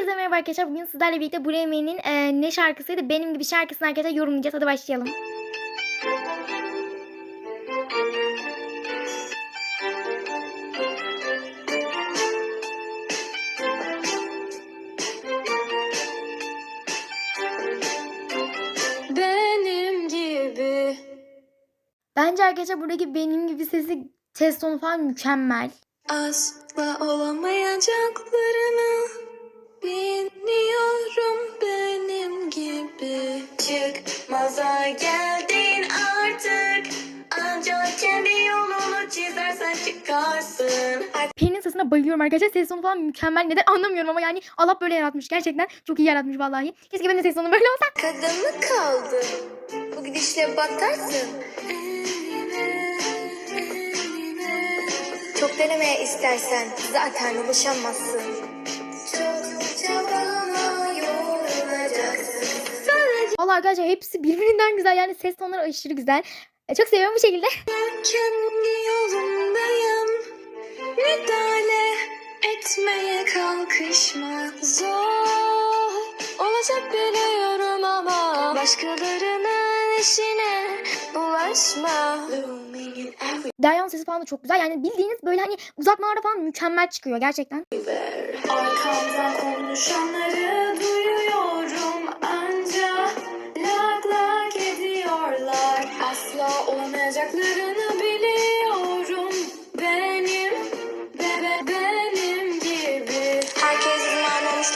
Herkese merhaba arkadaşlar. Bugün sizlerle birlikte Bremen'in e, ne şarkısıydı? Benim gibi şarkısını arkadaşlar yorumlayacağız. Hadi başlayalım. Benim gibi Bence arkadaşlar buradaki benim gibi sesi ses tonu falan mükemmel. asla olamayacaklarını Pelin'in sesine bayılıyorum arkadaşlar. Ses tonu falan mükemmel. Neden anlamıyorum ama yani Allah böyle yaratmış. Gerçekten çok iyi yaratmış vallahi. Keşke benim de ses tonum böyle olsa. Kadın mı kaldı? Bu gidişle batarsın. Çok denemeye istersen zaten ulaşamazsın. Çok yorulacaksın. Vallahi arkadaşlar hepsi birbirinden güzel. Yani ses tonları aşırı güzel. E, çok seviyorum bu şekilde. kendi yolundayım. Müdahale etmeye kalkışma. Zor olacak biliyorum ama başkalarının işine bulaşma. Derya'nın sesi falan da çok güzel. Yani bildiğiniz böyle hani uzatmalarda falan mükemmel çıkıyor gerçekten. Arkamdan konuşanları duyuyorum anca lak lak ediyorlar. Asla olamayacaklarını biliyorum.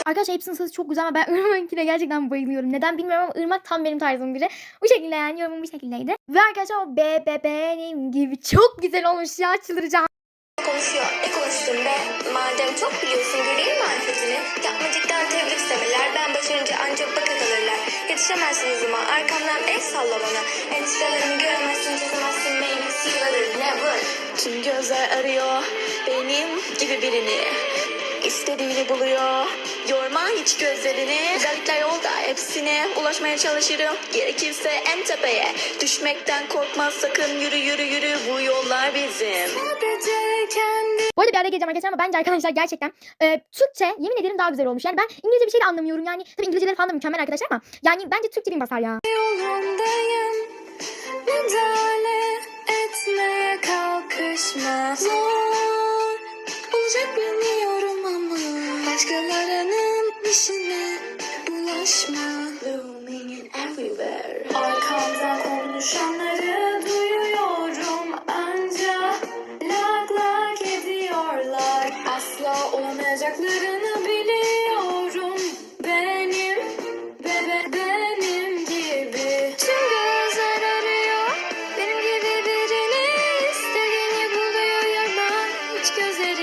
Arkadaşlar hepsinin sesi çok güzel ama ben Irmak'ine gerçekten bayılıyorum. Neden bilmiyorum ama Irmak tam benim tarzım biri. Bu şekilde yani yorumum bu şekildeydi. Ve arkadaşlar o be be benim gibi çok güzel olmuş ya çıldıracağım. konuşuyor. Ne konuştun be? Madem çok biliyorsun göreyim marifetini. Yapmacıktan tebrik severler. Ben başarınca ancak baka kalırlar. Yetişemezsin hızıma. Arkamdan el salla bana. Endişelerimi göremezsin. Çözemezsin beni. Sıyılır never. Tüm gözler arıyor. Benim gibi birini. İstediğini buluyor. Yorma hiç gözlerini. Güzellikler yolda hepsine ulaşmaya çalışırım. Gerekirse en tepeye. Düşmekten korkma sakın yürü yürü yürü. Bu yollar bizim. Sadece kendi Bu arada bir araya geleceğim arkadaşlar ama bence arkadaşlar gerçekten e, Türkçe yemin ederim daha güzel olmuş. Yani ben İngilizce bir şey de anlamıyorum. Yani tabii İngilizceleri falan da mükemmel arkadaşlar ama yani bence Türkçe bin basar ya. yolundayım. Müdahale etmeye kalkışma. Zor bulaşma. Blooming konuşanları duyuyorum anca lak lak ediyorlar. Asla olamayacaklarını biliyorum. Benim Bebe benim gibi Tüm gözler arıyor gibi birini istediğini buluyor gözlerini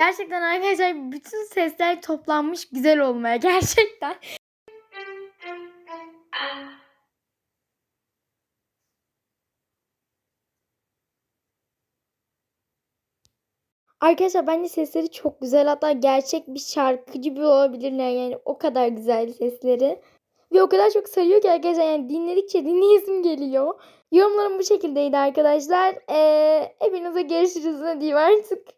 Gerçekten arkadaşlar bütün sesler toplanmış güzel olmaya gerçekten. Arkadaşlar bence sesleri çok güzel. Hatta gerçek bir şarkıcı gibi olabilirler yani o kadar güzel sesleri. Ve o kadar çok sarıyor ki arkadaşlar yani dinledikçe dinleyesim geliyor. Yorumlarım bu şekildeydi arkadaşlar. Ee, hepinize görüşürüz ne diyeyim artık.